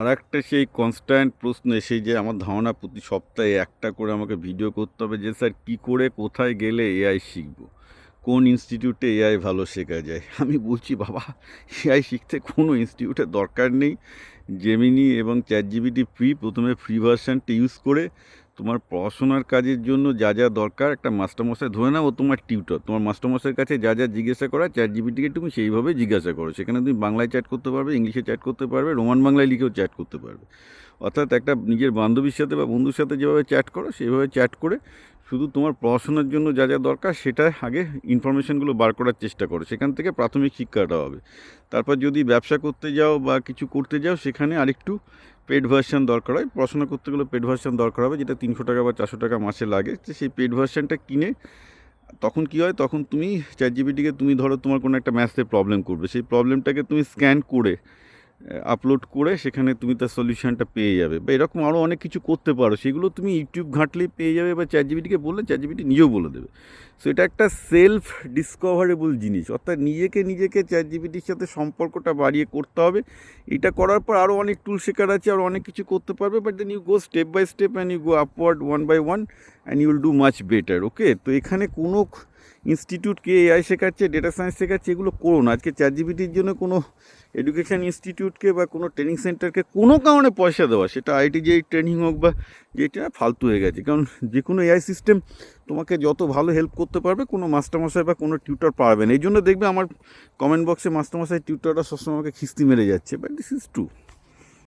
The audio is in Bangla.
আর একটা সেই কনস্ট্যান্ট প্রশ্ন এসে যে আমার ধারণা প্রতি সপ্তাহে একটা করে আমাকে ভিডিও করতে হবে যে, স্যার, কী করে কোথায় গেলে এআই শিখব? কোন ইনস্টিটিউটে এআই ভালো শেখা যায়? আমি বলছি, বাবা এআই শিখতে কোনো ইনস্টিটিউটের দরকার নেই। জেমিনি এবং চ্যাট জিবিটি ফ্রি প্রথমে ফ্রি ভার্সানটা ইউজ করে তোমার পড়াশোনার কাজের জন্য যা যা দরকার একটা মাস্টারমশাই ধরে নাও তোমার টিউটর তোমার মাস্টারমশাইয়ের কাছে যা যা জিজ্ঞাসা করা চ্যাট জিবিটিকে তুমি সেইভাবে জিজ্ঞাসা করো। সেখানে তুমি বাংলায় চ্যাট করতে পারবে, ইংলিশে চ্যাট করতে পারবে, রোমান বাংলায় লিখেও চ্যাট করতে পারবে। অর্থাৎ একটা নিজের বান্ধবীর সাথে বা বন্ধুর সাথে যেভাবে চ্যাট করো সেইভাবে চ্যাট করে শুধু তোমার পড়াশোনার জন্য যা যা দরকার সেটা আগে ইনফরমেশানগুলো বার করার চেষ্টা করো। সেখান থেকে প্রাথমিক শিক্ষাটা হবে। তারপর যদি ব্যবসা করতে যাও বা কিছু করতে যাও, সেখানে আরেকটু পেড ভার্সন দরকার হয়। পড়াশোনা করতে গেলে পেড ভার্সন দরকার হবে, যেটা তিনশো টাকা বা চারশো টাকা মাসে লাগে। সেই পেড ভার্সনটা কিনে তখন কি হয়, তখন তুমি চ্যাট জিবিটিকে তুমি ধরো তোমার কোনো একটা ম্যাথসের প্রবলেম করবে। সেই প্রবলেমটাকে তুমি স্ক্যান করে আপলোড করে সেখানে তুমি তার সলিউশনটা পেয়ে যাবে। বা এরকম আরও অনেক কিছু করতে পারো। সেগুলো তুমি ইউটিউব ঘাঁটলেই পেয়ে যাবে বা চ্যাট জিবিটিকে বললে চ্যাট জিবিটি নিজেও বলে দেবে। সো এটা একটা সেলফ ডিসকভারেবল জিনিস। অর্থাৎ নিজেকে নিজেকে চ্যাট জিবিটির সাথে সম্পর্কটা বাড়িয়ে করতে হবে। এটা করার পর আরও অনেক টুল শেখার আছে আরও অনেক কিছু করতে পারবে। But then you go step by step and you go upward one by one and you will do much better okay তো এখানে কোনো ইনস্টিটিউটকে এআই শেখাচ্ছে ডেটা সায়েন্স শেখাচ্ছে, এগুলো করো না আজকে চ্যাট জিবিটির জন্য কোনো এডুকেশন ইনস্টিটিউটকে বা কোনো ট্রেনিং সেন্টারকে কোনো কারণে পয়সা দেওয়া, সেটা আইটি যেই ট্রেনিং হোক বা যেটা ফালতু হয়ে গেছে। কারণ যে কোনো এআই সিস্টেম তোমাকে যত ভালো হেল্প করতে পারবে, কোনো মাস্টারমশাই বা কোনো টিউটার পারবে না। এই জন্য দেখবে আমার কমেন্ট বক্সে মাস্টারমশাই টিউটররা সবসময় আমাকে খিস্তি মেরে যাচ্ছে বাট দিস ইজ ট্রু